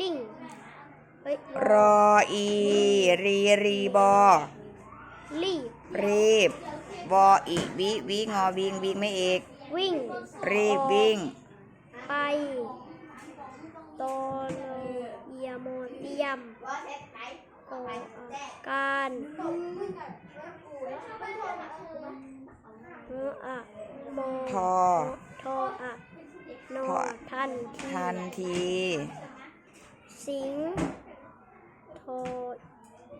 ลิงเฮ้ยรออี รีรีบอ รีบรีบวออีวิวิงอวิงวิงไม่เอกวิ่งรีบวิ่ง ไปโตโลเอียโมเตียมโอการเอออะโมทอทออะนอทอทันทีทันที สิงโท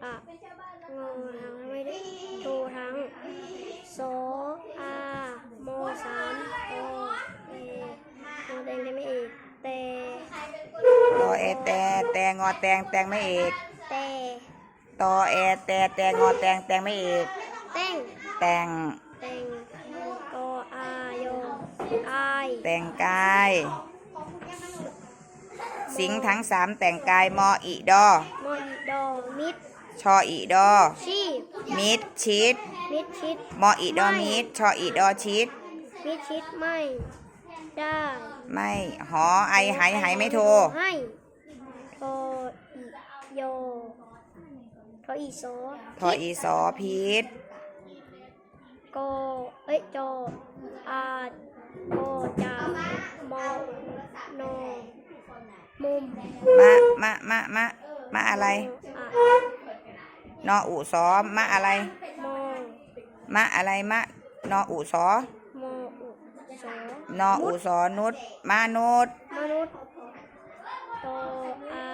อะงอทั้งไม่ได้โททั้งโสอาโมสามโอเอโมแดงได้ไม่เอกแต่ตอแอแต่แต่งอแตงแตงไม่เอกแต่ตอแอแต่แต่งอแตงแตงไม่เอกเต้งแต่งแต่งกออายออายแต่งกาย สิงทั้งสามแต่งกายมออีดอ มออีดอมิดชออีดอ ชีพมิดชิด มิดชิด มออีดอมิดชออีดอชิด มิดชิดไม่ได้ไม่หอไอหายหายไม่โทรให้โทอีโยโทอีโซทออีสอพีดโกเอ้ยโจอา มุมมะมะมะมะมะอะไรนออูสอมะอะไรมะอะไรมะนออูสอนออูสอนุษมนุษมนุษตอา